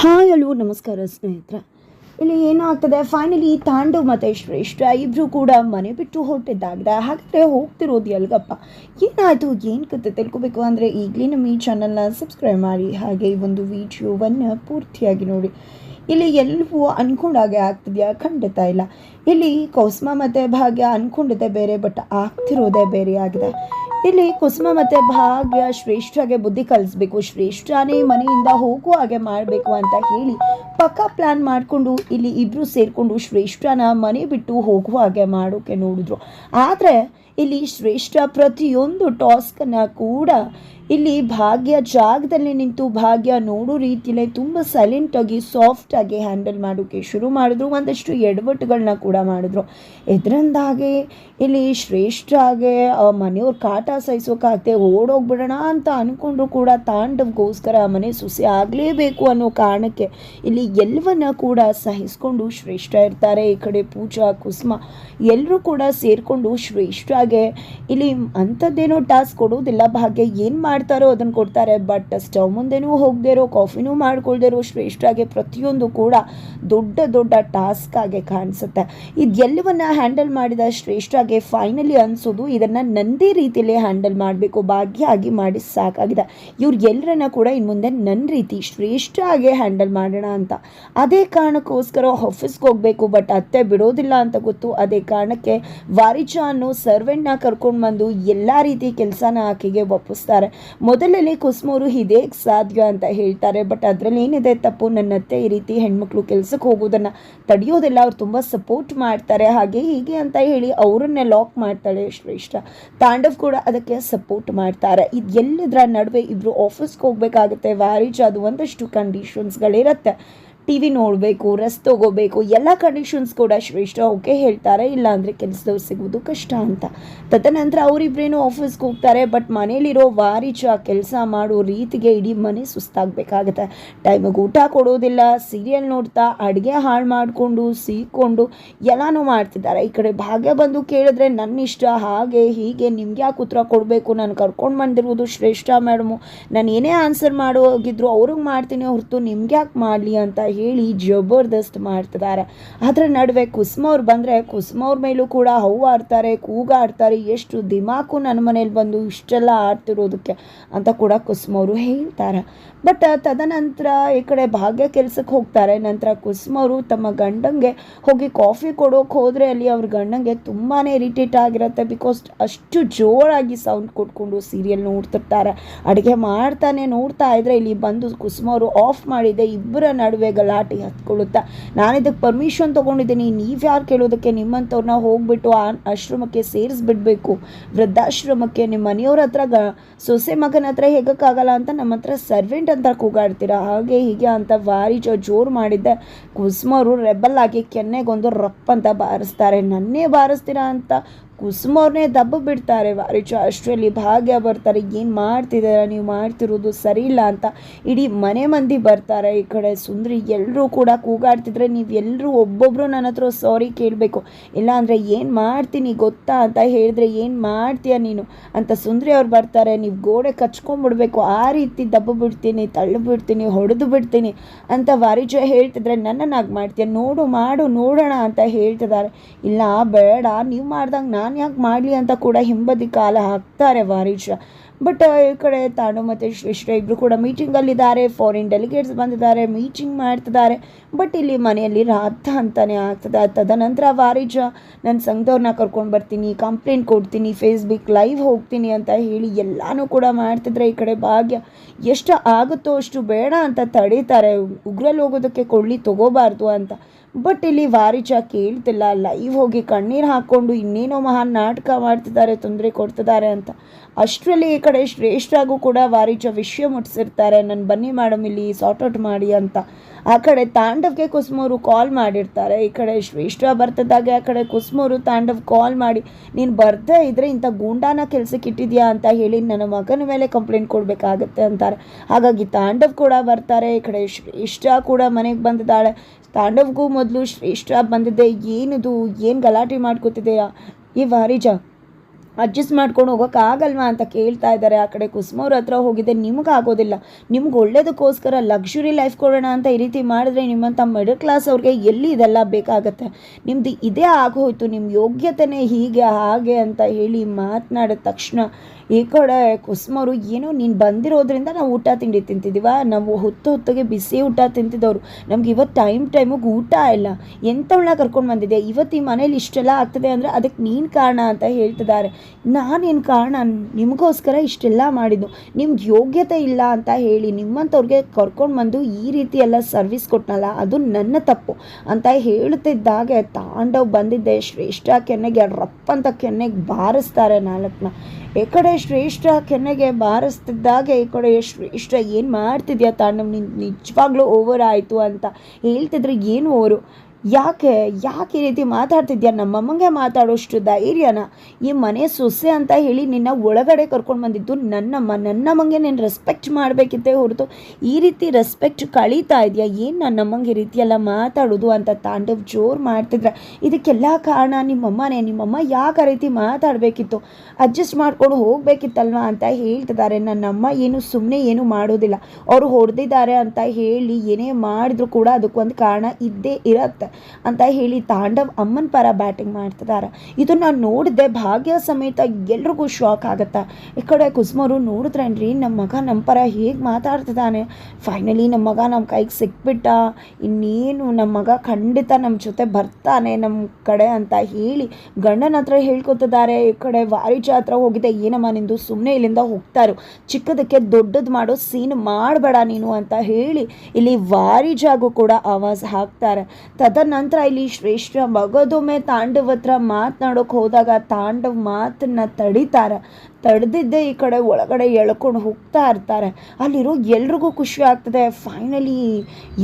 Hi hello ನಮಸ್ಕಾರ ಸ್ನೇಹಿತರೆ. ಇಲ್ಲಿ ಏನಾಗ್ತದೆ? ಫೈನಲಿ ತಾಂಡವ್ ಮತ್ತು ಶ್ರೇಷ್ಠ ಇಬ್ಬರು ಕೂಡ ಮನೆ ಬಿಟ್ಟು ಹೊರಟಿದ್ದಾಗಿದೆ. ಹಾಗಾದರೆ ಹೋಗ್ತಿರೋದು ಎಲ್ಗಪ್ಪ? ಏನಾಯಿತು? ಏನು ಕತೆ ತಿಳ್ಕೊಬೇಕು? ಅಂದರೆ ಈಗಲೇ ನಮ್ಮ ಈ ಚಾನಲ್ನ ಸಬ್ಸ್ಕ್ರೈಬ್ ಮಾಡಿ, ಹಾಗೆ ಈ ಒಂದು ವಿಡಿಯೋವನ್ನು ಪೂರ್ತಿಯಾಗಿ ನೋಡಿ. ಇಲ್ಲಿ ಎಲ್ಲವೂ ಅಂದ್ಕೊಂಡಾಗೆ ಆಗ್ತಿದೆಯಾ? ಖಂಡಿತ ಇಲ್ಲ. ಇಲ್ಲಿ ಕೌಸ್ಮ ಮತ್ತು ಭಾಗ್ಯ ಅನ್ಕೊಂಡಿದ್ದೆ ಬೇರೆ ಬಟ್ ಆಗ್ತಿರೋದೇ ಬೇರೆ ಆಗಿದೆ. ಇಲ್ಲಿ ಕುಸುಮ ಮತ್ತು ಭಾಗ್ಯ ಶ್ರೇಷ್ಠಗೆ ಬುದ್ಧಿ ಕಲಿಸ್ಬೇಕು. ಶ್ರೇಷ್ಠನೇ ಮನೆಯಿಂದ ಹೋಗುವ ಹಾಗೆ ಮಾಡಬೇಕು ಅಂತ ಹೇಳಿ ಪಕ್ಕ ಪ್ಲ್ಯಾನ್ ಮಾಡಿಕೊಂಡು ಇಲ್ಲಿ ಇಬ್ಬರು ಸೇರಿಕೊಂಡು ಶ್ರೇಷ್ಠನ ಮನೆ ಬಿಟ್ಟು ಹೋಗುವ ಹಾಗೆ ಮಾಡೋಕ್ಕೆ ನೋಡಿದ್ರು. ಆದರೆ ಇಲ್ಲಿ ಶ್ರೇಷ್ಠ ಪ್ರತಿಯೊಂದು ಟಾಸ್ಕನ್ನು ಕೂಡ ಇಲ್ಲಿ ಭಾಗ್ಯ ಜಾಗದಲ್ಲಿ ನಿಂತು ಭಾಗ್ಯ ನೋಡೋ ರೀತಿಯಲ್ಲೇ ತುಂಬ ಸೈಲೆಂಟಾಗಿ ಸಾಫ್ಟಾಗಿ ಹ್ಯಾಂಡಲ್ ಮಾಡೋಕ್ಕೆ ಶುರು ಮಾಡಿದ್ರು. ಒಂದಷ್ಟು ಎಡವಟ್ಟುಗಳನ್ನ ಕೂಡ ಮಾಡಿದ್ರು. ಇದರಿಂದಾಗಿ ಇಲ್ಲಿ ಶ್ರೇಷ್ಠ ಆಗಿ ಮನೆಯವ್ರ ಕಾಟ ಸಹಿಸೋಕ್ಕಾಗದೆ ಓಡೋಗ್ಬಿಡೋಣ ಅಂತ ಅಂದ್ಕೊಂಡ್ರು ಕೂಡ ತಾಂಡವ್ಗೋಸ್ಕರ ಆ ಮನೆ ಸುಸಿ ಆಗಲೇಬೇಕು ಅನ್ನೋ ಕಾರಣಕ್ಕೆ ಇಲ್ಲಿ ಎಲ್ಲವನ್ನ ಕೂಡ ಸಹಿಸ್ಕೊಂಡು ಶ್ರೇಷ್ಠ ಇರ್ತಾರೆ. ಈ ಕಡೆ ಪೂಜಾ, ಕುಸುಮ ಎಲ್ಲರೂ ಕೂಡ ಸೇರಿಕೊಂಡು ಶ್ರೇಷ್ಠಾಗೆ ಇಲ್ಲಿ ಅಂಥದ್ದೇನೋ ಟಾಸ್ಕ್ ಕೊಡೋದಿಲ್ಲ. ಭಾಗ್ಯ ಏನು ಮಾಡ್ತಾರೋ ಅದನ್ನು ಕೊಡ್ತಾರೆ. ಬಟ್ ಸ್ಟವ್ ಮುಂದೆನೂ ಹೋಗದೇ ಇರೋ, ಕಾಫಿನೂ ಮಾಡ್ಕೊಳ್ದೇ ಇರೋ ಶ್ರೇಷ್ಠಾಗೆ ಪ್ರತಿಯೊಂದು ಕೂಡ ದೊಡ್ಡ ದೊಡ್ಡ ಟಾಸ್ಕ್ ಆಗಿ ಕಾಣಿಸುತ್ತೆ. ಇದೆಲ್ಲವನ್ನ ಹ್ಯಾಂಡಲ್ ಮಾಡಿದ ಶ್ರೇಷ್ಠಾಗೆ ಫೈನಲಿ ಅನಿಸೋದು, ಇದನ್ನು ನಂದೇ ರೀತಿಯಲ್ಲಿ ಹ್ಯಾಂಡಲ್ ಮಾಡಬೇಕು, ಭಾಗ್ಯ ಆಗಿ ಮಾಡಿ ಸಾಕಾಗಿದೆ. ಇವ್ರು ಎಲ್ಲರನ್ನ ಕೂಡ ಇನ್ನು ಮುಂದೆ ನನ್ನ ರೀತಿ ಶ್ರೇಷ್ಠ ಆಗಿ ಹ್ಯಾಂಡಲ್ ಮಾಡೋಣ ಅಂತ. ಅದೇ ಕಾರಣಕ್ಕೋಸ್ಕರ ಆಫೀಸ್ಗೆ ಹೋಗಬೇಕು ಬಟ್ ಅತ್ತೆ ಬಿಡೋದಿಲ್ಲ ಅಂತ ಗೊತ್ತು. ಅದೇ ಕಾರಣಕ್ಕೆ ವಾರಿಜ ಅನ್ನೋ ಸರ್ವೆಂಟ್ನ ಕರ್ಕೊಂಡು ಬಂದು ಎಲ್ಲ ರೀತಿ ಕೆಲಸನ ಆಕೆಗೆ ಒಪ್ಪಿಸ್ತಾರೆ. ಮೊದಲಲ್ಲಿ ಕುಸ್ಮೋರು ಇದೇ ಸಾಧ್ಯ ಅಂತ ಹೇಳ್ತಾರೆ. ಬಟ್ ಅದರಲ್ಲಿ ಏನಿದೆ? ತಪ್ಪು. ನನ್ನ ಅತ್ತೆ ಈ ರೀತಿ ಹೆಣ್ಮಕ್ಳು ಕೆಲಸಕ್ಕೆ ಹೋಗೋದನ್ನು ತಡೆಯೋದಿಲ್ಲ ಅವ್ರು ತುಂಬ ಸಪೋರ್ಟ್ ಮಾಡ್ತಾರೆ. ಹಾಗೆ ಹೀಗೆ ಅಂತ ಹೇಳಿ ಅವರನ್ನೇ ಲಾಕ್ ಮಾಡ್ತಾಳೆ ಶ್ರೇಷ್ಠ. ತಾಂಡವ್ ಕೂಡ ಅದಕ್ಕೆ ಸಪೋರ್ಟ್ ಮಾಡ್ತಾರೆ. ಇದು ಎಲ್ಲದರ ನಡುವೆ ಇಬ್ಬರು ಆಫೀಸ್ಗೆ ಹೋಗಬೇಕಾಗುತ್ತೆ. ವ್ಯಾರೇಜ್ ಅದು ಒಂದಷ್ಟು ಕಂಡೀಷನ್ಸ್ಗಳಿರುತ್ತೆ ಟಿ ವಿ ನೋಡಬೇಕು ರೆಸ್ಟ್ ತೊಗೋಬೇಕು, ಎಲ್ಲ ಕಂಡೀಷನ್ಸ್ ಕೂಡ ಶ್ರೇಷ್ಠ ಓಕೆ ಹೇಳ್ತಾರೆ. ಇಲ್ಲ ಅಂದರೆ ಕೆಲಸದವ್ರು ಸಿಗೋದು ಕಷ್ಟ ಅಂತ. ತದನಂತರ ಅವರಿಬ್ರೇನು ಆಫೀಸ್ಗೆ ಹೋಗ್ತಾರೆ ಬಟ್ ಮನೇಲಿರೋ ವಾರಿಚ ಕೆಲಸ ಮಾಡೋ ರೀತಿಗೆ ಇಡೀ ಮನೆ ಸುಸ್ತಾಗಬೇಕಾಗತ್ತೆ. ಟೈಮಿಗೆ ಊಟ ಕೊಡೋದಿಲ್ಲ ಸೀರಿಯಲ್ ನೋಡ್ತಾ, ಅಡುಗೆ ಹಾಳು ಮಾಡಿಕೊಂಡು, ಸೀಕೊಂಡು ಎಲ್ಲನೂ ಮಾಡ್ತಿದ್ದಾರೆ. ಈ ಕಡೆ ಭಾಗ್ಯ ಬಂದು ಕೇಳಿದ್ರೆ ನನ್ನ ಇಷ್ಟ ಹಾಗೆ ಹೀಗೆ ನಿಮ್ಗೆ ಯಾಕೆ ಉತ್ತರ ಕೊಡಬೇಕು? ನಾನು ಕರ್ಕೊಂಡು ಬಂದಿರುವುದು ಶ್ರೇಷ್ಠ ಮೇಡಮು. ನಾನು ಏನೇ ಆನ್ಸರ್ ಮಾಡೋ ಹೋಗಿದ್ರು ಅವ್ರಿಗೆ ಮಾಡ್ತೀನಿ ಹೊರತು ನಿಮ್ಗೆ ಯಾಕೆ ಮಾಡಲಿ ಅಂತ ಹೇಳಿ ಜಬರ್ದಸ್ತ್ ಮಾಡ್ತಿದ್ದಾರೆ. ಅದರ ನಡುವೆ ಕುಸುಮ ಅವ್ರು ಬಂದರೆ ಕುಸುಮ ಅವ್ರ ಮೇಲೂ ಕೂಡ ಹೂ ಆಡ್ತಾರೆ ಕೂಗಾಡ್ತಾರೆ ಎಷ್ಟು ದಿಮಾಕು ನನ್ನ ಮನೇಲಿ ಬಂದು ಇಷ್ಟೆಲ್ಲ ಆಡ್ತಿರೋದಕ್ಕೆ ಅಂತ ಕೂಡ ಕುಸುಮ ಅವರು ಹೇಳ್ತಾರೆ. ಬಟ್ ತದನಂತರ ಈ ಕಡೆ ಭಾಗ್ಯ ಕೆಲಸಕ್ಕೆ ಹೋಗ್ತಾರೆ. ನಂತರ ಕುಸುಮ ಅವರು ತಮ್ಮ ಗಂಡಂಗೆ ಹೋಗಿ ಕಾಫಿ ಕೊಡೋಕೆ ಹೋದರೆ ಅಲ್ಲಿ ಅವ್ರ ಗಂಡಂಗೆ ತುಂಬಾ ಇರಿಟೇಟ್ ಆಗಿರುತ್ತೆ ಬಿಕಾಸ್ ಅಷ್ಟು ಜೋರಾಗಿ ಸೌಂಡ್ ಕೊಟ್ಕೊಂಡು ಸೀರಿಯಲ್ ನೋಡ್ತಿರ್ತಾರೆ. ಅಡುಗೆ ಮಾಡ್ತಾನೆ ನೋಡ್ತಾ ಇದ್ರೆ ಇಲ್ಲಿ ಬಂದು ಕುಸುಮ ಆಫ್ ಮಾಡಿದೆ. ಇಬ್ಬರ ನಡುವೆ ಹತ್ಕೊಳ್ಳುತ್ತಾ ನಾನು ಇದಕ್ಕೆ ಪರ್ಮಿಷನ್ ತೊಗೊಂಡಿದ್ದೀನಿ ನೀವು ಯಾರು ಕೇಳೋದಕ್ಕೆ ನಿಮ್ಮಂಥವ್ರನ್ನ ಹೋಗ್ಬಿಟ್ಟು ಆ ಆಶ್ರಮಕ್ಕೆ ಸೇರಿಸ್ಬಿಡ್ಬೇಕು. ವೃದ್ಧಾಶ್ರಮಕ್ಕೆ ನಿಮ್ಮ ಮನೆಯವ್ರ ಹತ್ರ ಗ, ಸೊಸೆ ಮಗನ ಹತ್ರ ಹೇಗಕ್ಕಾಗಲ್ಲ ಅಂತ ನಮ್ಮ ಹತ್ರ ಸರ್ವೆಂಟ್ ಅಂತ ಕೂಗಾಡ್ತೀರಾ? ಹಾಗೆ ಹೀಗೆ ಅಂತ ಭಾರಿ ಜೋ, ಜೋರು ಮಾಡಿದ್ದೆ ಕುಸುಮರು ರೆಬಲ್ ಆಗಿ ಕೆನ್ನೆಗೊಂದು ರಪ್ ಅಂತ ಬಾರಿಸ್ತಾರೆ. ನನ್ನೇ ಬಾರಿಸ್ತೀರಾ ಅಂತ ಕುಸುಮವ್ರನ್ನೇ ದಬ್ಬ ಬಿಡ್ತಾರೆ. ವಾರಿಚು ಅಷ್ಟರಲ್ಲಿ ಭಾಗ್ಯ ಬರ್ತಾರೆ. ಏನು ಮಾಡ್ತಿದ್ದಾರೆ ನೀವು ಮಾಡ್ತಿರೋದು ಸರಿ ಇಲ್ಲ ಅಂತ ಇಡೀ ಮನೆ ಮಂದಿ ಬರ್ತಾರೆ. ಈ ಕಡೆ ಸುಂದ್ರಿ ಎಲ್ಲರೂ ಕೂಡ ಕೂಗಾಡ್ತಿದ್ರೆ ನೀವು ಎಲ್ಲರೂ ಒಬ್ಬೊಬ್ಬರು ನನ್ನ ಹತ್ರ ಸಾರಿ ಕೇಳಬೇಕು. ಇಲ್ಲಾಂದರೆ ಏನು ಮಾಡ್ತೀನಿ ಗೊತ್ತಾ ಅಂತ ಹೇಳಿದ್ರೆ ಏನು ಮಾಡ್ತೀಯ ನೀನು ಅಂತ ಸುಂದ್ರಿ ಅವ್ರು ಬರ್ತಾರೆ. ನೀವು ಗೋಡೆ ಕಚ್ಕೊಂಡ್ಬಿಡ್ಬೇಕು ಆ ರೀತಿ ದಬ್ಬ ಬಿಡ್ತೀನಿ, ತಳ್ಳು ಬಿಡ್ತೀನಿ, ಹೊಡೆದು ಬಿಡ್ತೀನಿ ಅಂತ ವಾರಿಜ ಹೇಳ್ತಿದ್ರೆ ನನ್ನನ್ನಾಗಿ ಮಾಡ್ತೀಯ? ನೋಡು, ಮಾಡು, ನೋಡೋಣ ಅಂತ ಹೇಳ್ತಿದ್ದಾರೆ. ಇಲ್ಲ, ಬೇಡ. ನೀವು ಮಾಡ್ದಂಗೆ ನಾನು ಯಾಕೆ ಮಾಡಲಿ ಅಂತ ಕೂಡ ಹಿಂಬದಿ ಕಾಲ ಹಾಕ್ತಾರೆ ವಾರಿಜ ಬಟ್ ಈ ಕಡೆ ತಾನು ಮತ್ತು ಶ್ರೇಷ್ಠ ಇಬ್ಬರು ಕೂಡ ಮೀಟಿಂಗಲ್ಲಿದ್ದಾರೆ ಫಾರಿನ್ ಡೆಲಿಗೇಟ್ಸ್ ಬಂದಿದ್ದಾರೆ ಮೀಟಿಂಗ್ ಮಾಡ್ತಿದ್ದಾರೆ. ಬಟ್ ಇಲ್ಲಿ ಮನೆಯಲ್ಲಿ ರಾತ ಅಂತಲೇ ಆಗ್ತದೆ. ತದನಂತರ ವಾರಿಜ ನನ್ನ ಸಂಘದವ್ರನ್ನ ಕರ್ಕೊಂಡು ಬರ್ತೀನಿ ಕಂಪ್ಲೇಂಟ್ ಕೊಡ್ತೀನಿ ಫೇಸ್ಬುಕ್ ಲೈವ್ ಹೋಗ್ತೀನಿ ಅಂತ ಹೇಳಿ ಎಲ್ಲನೂ ಕೂಡ ಮಾಡ್ತಿದ್ರೆ ಈ ಕಡೆ ಭಾಗ್ಯ. ಎಷ್ಟು ಆಗುತ್ತೋ ಅಷ್ಟು ಬೇಡ ಅಂತ ತಡೀತಾರೆ. ಉಗ್ರಲ್ಲಿ ಹೋಗೋದಕ್ಕೆ ಕೊಳ್ಳಿ ತಗೋಬಾರ್ದು ಅಂತ. ಬಟ್ ಇಲ್ಲಿ ವಾರಿಜ ಕೇಳ್ತಿಲ್ಲ. ಲೈವ್ ಹೋಗಿ ಕಣ್ಣೀರು ಹಾಕ್ಕೊಂಡು ಇನ್ನೇನೋ ಮಹಾನ್ ನಾಟಕ ಮಾಡ್ತಿದ್ದಾರೆ, ತೊಂದರೆ ಕೊಡ್ತಿದ್ದಾರೆ ಅಂತ. ಅಷ್ಟರಲ್ಲಿ ಈ ಶ್ರೇಷ್ಠಾಗೂ ಕೂಡ ವಾರಿಚ ವಿಷಯ ಮುಟ್ಟಿಸಿರ್ತಾರೆ. ನಾನು ಬನ್ನಿ ಮೇಡಮ್ ಇಲ್ಲಿ ಸಾರ್ಟ್ ಔಟ್ ಮಾಡಿ ಅಂತ. ಆ ಕಡೆ ತಾಂಡವ್ಗೆ ಕುಸುಮೂರು ಕಾಲ್ ಮಾಡಿರ್ತಾರೆ. ಈ ಕಡೆ ಶ್ರೇಷ್ಠ ಬರ್ತದಾಗೆ ಆ ಕಡೆ ಕುಸುಮೂರು ತಾಂಡವ್ ಕಾಲ್ ಮಾಡಿ, ನೀನು ಬರ್ದೇ ಇದ್ರೆ ಇಂಥ ಗೂಂಡಾನ ಕೆಲಸಕ್ಕೆ ಇಟ್ಟಿದ್ಯಾ ಅಂತ ಹೇಳಿ ನನ್ನ ಮಗನ ಮೇಲೆ ಕಂಪ್ಲೇಂಟ್ ಕೊಡಬೇಕಾಗತ್ತೆ ಅಂತಾರೆ. ಹಾಗಾಗಿ ತಾಂಡವ್ ಕೂಡ ಬರ್ತಾರೆ. ಈ ಕಡೆ ಶ್ರೇಷ್ಠ ಕೂಡ ಮನೆಗೆ ಬಂದಿದ್ದಾಳೆ. ತಾಂಡವ್ಗೂ ಮೊದಲು ಶ್ರೇಷ್ಠ ಬಂದಿದ್ದೆ. ಏನಿದು? ಏನು ಗಲಾಟೆ ಮಾಡ್ಕೋತಿದೆಯಾ ಈ ವಾರಿಜ ಅಡ್ಜಸ್ಟ್ ಮಾಡ್ಕೊಂಡು ಹೋಗೋಕ್ಕಾಗಲ್ವಾ ಅಂತ ಕೇಳ್ತಾ ಇದ್ದಾರೆ ಆ ಕಡೆ ಕುಸುಮವ್ರ ಹತ್ರ ಹೋಗಿದ್ದೆ ನಿಮ್ಗೆ ಆಗೋದಿಲ್ಲ. ನಿಮ್ಗೆ ಒಳ್ಳೇದಕ್ಕೋಸ್ಕರ ಲಕ್ಸುರಿ ಲೈಫ್ ಕೊಡೋಣ ಅಂತ ಈ ರೀತಿ ಮಾಡಿದ್ರೆ ನಿಮ್ಮಂಥ ಮಿಡಲ್ ಕ್ಲಾಸ್ ಅವ್ರಿಗೆ ಎಲ್ಲಿ ಇದೆಲ್ಲ ಬೇಕಾಗತ್ತೆ? ನಿಮ್ಮದು ಇದೇ ಆಗೋಯ್ತು ನಿಮ್ಮ ಯೋಗ್ಯತೆನೇ ಹೀಗೆ, ಹಾಗೆ ಅಂತ ಹೇಳಿ ಮಾತನಾಡಿದ ತಕ್ಷಣ ಈ ಕಡೆ ಕುಸುಮವರು ಏನೋ ನೀನು ಬಂದಿರೋದ್ರಿಂದ ನಾವು ಊಟ ತಿಂಡಿ ತಿಂತಿದ್ದೀವ ನಾವು ಹೊತ್ತು ಹೊತ್ತಿಗೆ ಬಿಸಿ ಊಟ ತಿಂತಿದ್ದವರು. ನಮ್ಗೆ ಇವತ್ತು ಟೈಮ್ ಟೈಮಿಗೆ ಊಟ ಇಲ್ಲ. ಎಂಥವಳ ಕರ್ಕೊಂಡು ಬಂದಿದೆ ಇವತ್ತು ಈ ಮನೇಲಿ ಇಷ್ಟೆಲ್ಲ ಆಗ್ತದೆ ಅಂದರೆ ಅದಕ್ಕೆ ನೀನು ಕಾರಣ ಅಂತ ಹೇಳ್ತಿದ್ದಾರೆ. ನಾನೇನು ಕಾರಣ? ನಿಮಗೋಸ್ಕರ ಇಷ್ಟೆಲ್ಲ ಮಾಡಿದ್ದು. ನಿಮ್ಗೆ ಯೋಗ್ಯತೆ ಇಲ್ಲ ಅಂತ ಹೇಳಿ ನಿಮ್ಮಂಥವ್ರಿಗೆ ಕರ್ಕೊಂಡು ಬಂದು ಈ ರೀತಿ ಎಲ್ಲ ಸರ್ವಿಸ್ ಕೊಟ್ಟನಲ್ಲ ಅದು ನನ್ನ ತಪ್ಪು ಅಂತ ಹೇಳ್ತಿದ್ದಾಗೆ ತಾಂಡವ್ ಬಂದಿದ್ದೆ. ಶ್ರೇಷ್ಠ ಕೆನ್ನೆಗೆ ರಪ್ಪ ಅಂತ ಕೆನ್ನೆಗೆ ಬಾರಿಸ್ತಾರೆ ನಾಲ್ಕನ್ನ ಈ ಕಡೆ ಶ್ರೇಷ್ಠ ಕೆನ್ನೆಗೆ ಬಾರಿಸ್ತಿದ್ದಾಗೆ, ಈ ಕಡೆ ಶ್ರೇಷ್ಠ ಏನು ಮಾಡ್ತಿದ್ಯಾ ತಾಂಡವ್? ನಿನ್ ನಿಜವಾಗ್ಲೂ ಓವರ್ ಆಯಿತು ಅಂತ ಹೇಳ್ತಿದ್ರೆ ಏನು ಓವರು ಯಾಕೆ ಯಾಕೆ ಈ ರೀತಿ ಮಾತಾಡ್ತಿದ್ಯಾ? ನಮ್ಮಮ್ಮಂಗೆ ಮಾತಾಡೋಷ್ಟು ಧೈರ್ಯನ ಈ ಮನೆ ಸೊಸೆ ಅಂತ ಹೇಳಿ ನಿನ್ನ ಒಳಗಡೆ ಕರ್ಕೊಂಡು ಬಂದಿದ್ದು ನನ್ನಮ್ಮ. ನನ್ನಮ್ಮಂಗೆ ನೀನು ರೆಸ್ಪೆಕ್ಟ್ ಮಾಡಬೇಕಿತ್ತೇ ಹೊರತು ಈ ರೀತಿ ರೆಸ್ಪೆಕ್ಟ್ ಕಳೀತಾ ಇದೆಯಾ? ಏನು ನನ್ನಮ್ಮಂಗೆ ಈ ರೀತಿಯೆಲ್ಲ ಮಾತಾಡೋದು ಅಂತ ತಾಂಡವ್ ಜೋರು ಮಾಡ್ತಿದ್ರೆ. ಇದಕ್ಕೆಲ್ಲ ಕಾರಣ ನಿಮ್ಮಮ್ಮನೇ. ನಿಮ್ಮಮ್ಮ ಯಾಕೆ ರೀತಿ ಮಾತಾಡಬೇಕಿತ್ತು? ಅಡ್ಜಸ್ಟ್ ಮಾಡ್ಕೊಂಡು ಹೋಗಬೇಕಿತ್ತಲ್ವಾ ಅಂತ ಹೇಳ್ತಿದ್ದಾರೆ. ನನ್ನಮ್ಮ ಏನು ಸುಮ್ಮನೆ ಏನು ಮಾಡೋದಿಲ್ಲ. ಅವರು ಹೊಡೆದಿದ್ದಾರೆ ಅಂತ ಹೇಳಿ ಏನೇ ಮಾಡಿದ್ರು ಕೂಡ ಅದಕ್ಕೊಂದು ಕಾರಣ ಇದ್ದೇ ಇರತ್ತೆ. ಅಂತ ಹೇಳಿ ತಾಂಡವ್ ಅಮ್ಮನ ಪರ ಬ್ಯಾಟಿಂಗ್ ಮಾಡ್ತಿದ್ದಾರೆ ಇದನ್ನ ನೋಡಿದೆ ಭಾಗ್ಯ ಸಮೇತ ಎಲ್ರಿಗೂ ಶಾಕ್ ಆಗುತ್ತೆ? ಈ ಕಡೆ ಕುಸುಮರು ನೋಡಿದ್ರೇನ್ರಿ ನಮ್ಮ ಮಗ ನಮ್ಮ ಪರ ಹೇಗೆ ಮಾತಾಡ್ತಿದ್ದಾನೆ ಫೈನಲಿ ನಮ್ಮ ಮಗ ನಮ್ಮ ಕೈಗೆ ಸಿಕ್ಬಿಟ್ಟ. ಇನ್ನೇನು ನಮ್ಮ ಮಗ ಖಂಡಿತ ನಮ್ಮ ಜೊತೆ ಬರ್ತಾನೆ ನಮ್ಮ ಕಡೆ ಅಂತ ಹೇಳಿ ಗಂಡನ ಹತ್ರ ಹೇಳ್ಕೊತಿದ್ದಾರೆ. ಈ ಕಡೆ ವಾರಿಜ ಹತ್ರ ಹೋಗಿದೆ. ಏನಮ್ಮ ನಿಂದು? ಸುಮ್ಮನೆ ಇಲ್ಲಿಂದ ಹೋಗ್ತಾರು. ಚಿಕ್ಕದಕ್ಕೆ ದೊಡ್ಡದು ಮಾಡೋ ಸೀನ್ ಮಾಡಬೇಡ ನೀನು ಅಂತ ಹೇಳಿ ಇಲ್ಲಿ ವಾರಿಜಾಗೂ ಕೂಡ ಆವಾಜ್ ಹಾಕ್ತಾರೆ. ತದನಂತರ ಇಲ್ಲಿ ಶ್ರೇಷ್ಠ ಮಗದೊಮ್ಮೆ ತಾಂಡವ ಹತ್ರ ಮಾತನಾಡೋಕೆ ಹೋದಾಗ ತಾಂಡವ್ ಮಾತನ್ನ ತಡಿತಾರೆ. ತಡೆದಿದ್ದೇ ಈ ಕಡೆ ಒಳಗಡೆ ಎಳ್ಕೊಂಡು ಹೋಗ್ತಾ ಇರ್ತಾರೆ. ಅಲ್ಲಿರೋ ಎಲ್ರಿಗೂ ಖುಷಿ ಆಗ್ತದೆ. ಫೈನಲಿ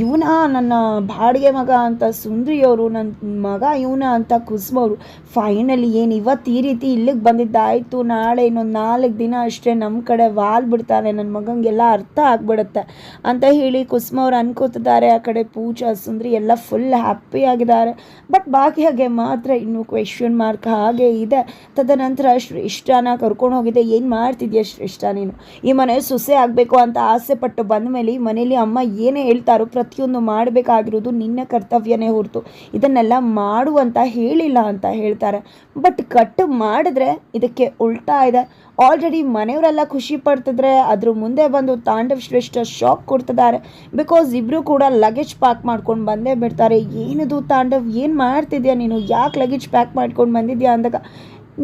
ಇವನ ನನ್ನ ಬಾಡಿಗೆ ಮಗ ಅಂತ ಸುಂದ್ರಿಯವರು ನನ್ನ ಮಗ ಇವನ ಅಂತ ಕುಸುಮವರು ಫೈನಲಿ ಏನು ಇವತ್ತು ಈ ರೀತಿ ಇಲ್ಲಿಗೆ ಬಂದಿದ್ದಾಯಿತು. ನಾಳೆ ಇನ್ನೊಂದು ನಾಲ್ಕು ದಿನ ಅಷ್ಟೇ ನಮ್ಮ ಕಡೆ ವಾಲ್ ಬಿಡ್ತಾನೆ ನನ್ನ ಮಗಂಗೆಲ್ಲ ಅರ್ಥ ಆಗ್ಬಿಡುತ್ತೆ ಅಂತ ಹೇಳಿ ಕುಸುಮವ್ರು ಅನ್ಕೋತಿದ್ದಾರೆ. ಆ ಕಡೆ ಪೂಜಾ, ಸುಂದ್ರಿ ಎಲ್ಲ ಫುಲ್ ಹ್ಯಾಪಿ ಆಗಿದ್ದಾರೆ ಬಟ್ ಭಾಗ್ಯಗೆ ಮಾತ್ರ ಇನ್ನೂ ಕ್ವೆಶನ್ ಮಾರ್ಕ್ ಹಾಗೆ ಇದೆ. ತದನಂತರ ಶ್ರೇಷ್ಠನ ಕರ್ಕೊಂಡು ಹೋಗಿದೆ. ಏನು ಮಾಡ್ತಿದ್ಯಾ ಶ್ರೇಷ್ಠ ನೀನು? ಈ ಮನೆ ಸೊಸೆ ಆಗಬೇಕು ಅಂತ ಆಸೆ ಪಟ್ಟು ಬಂದ ಮೇಲೆ ಈ ಮನೇಲಿ ಅಮ್ಮ ಏನೇ ಹೇಳ್ತಾರೋ ಪ್ರತಿಯೊಂದು ಮಾಡಬೇಕಾಗಿರೋದು ನಿನ್ನ ಕರ್ತವ್ಯನೇ ಹೊರತು. ಇದನ್ನೆಲ್ಲ ಮಾಡು ಅಂತ ಹೇಳಿಲ್ಲ ಅಂತ ಹೇಳ್ತಾರೆ. ಬಟ್ ಕಟ್ಟು ಮಾಡಿದ್ರೆ ಇದಕ್ಕೆ ಉಲ್ಟಾ ಇದೆ. ಆಲ್ರೆಡಿ ಮನೆಯವರೆಲ್ಲ ಖುಷಿ ಪಡ್ತಿದ್ರೆ ಅದ್ರ ಮುಂದೆ ಬಂದು ತಾಂಡವ್ ಶ್ರೇಷ್ಠ ಶಾಕ್ ಕೊಡ್ತಿದ್ದಾರೆ. ಬಿಕಾಸ್ ಇಬ್ಬರು ಕೂಡ ಲಗೇಜ್ ಪ್ಯಾಕ್ ಮಾಡ್ಕೊಂಡು ಬಂದೇ ಬಿಡ್ತಾರೆ. ಏನಿದು ತಾಂಡವ್? ಏನು ಮಾಡ್ತಿದ್ಯಾ ನೀನು? ಯಾಕೆ ಲಗೇಜ್ ಪ್ಯಾಕ್ ಮಾಡ್ಕೊಂಡು ಬಂದಿದ್ಯಾ ಅಂದಾಗ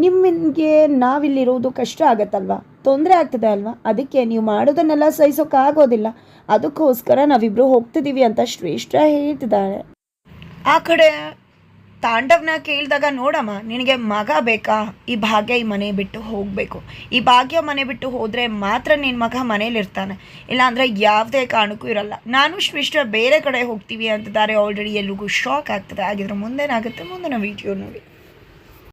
ನಿಮಗೆ ನಾವಿಲ್ಲಿರೋದು ಕಷ್ಟ ಆಗತ್ತಲ್ವಾ? ತೊಂದರೆ ಆಗ್ತದೆ ಅಲ್ವಾ? ಅದಕ್ಕೆ ನೀವು ಮಾಡೋದನ್ನೆಲ್ಲ ಸಹಿಸೋಕ್ಕಾಗೋದಿಲ್ಲ ಅದಕ್ಕೋಸ್ಕರ ನಾವಿಬ್ಬರು ಹೋಗ್ತಿದ್ದೀವಿ ಅಂತ ಶ್ರೇಷ್ಠ ಹೇಳ್ತಿದ್ದಾರೆ ಆ ಕಡೆ ತಾಂಡವ್ನ ಕೇಳಿದಾಗ, ನೋಡಮ್ಮ, ನಿನಗೆ ಮಗ ಬೇಕಾ? ಈ ಭಾಗ್ಯ ಈ ಮನೆ ಬಿಟ್ಟು ಹೋಗಬೇಕು. ಈ ಭಾಗ್ಯ ಮನೆ ಬಿಟ್ಟು ಹೋದರೆ ಮಾತ್ರ ನಿನ್ನ ಮಗ ಮನೇಲಿರ್ತಾನೆ. ಇಲ್ಲಾಂದರೆ ಯಾವುದೇ ಕಾರಣಕ್ಕೂ ಇರಲ್ಲ. ನಾನು ಶ್ರೇಷ್ಠ ಬೇರೆ ಕಡೆ ಹೋಗ್ತೀವಿ ಅಂತಿದ್ದಾರೆ ಆಲ್ರೆಡಿ ಎಲ್ರಿಗೂ ಶಾಕ್ ಆಗ್ತದೆ. ಹಾಗಿದ್ರೆ ಮುಂದೇನಾಗುತ್ತೆ? ಮುಂದಿನ ವೀಡಿಯೋ ನೋಡಿ.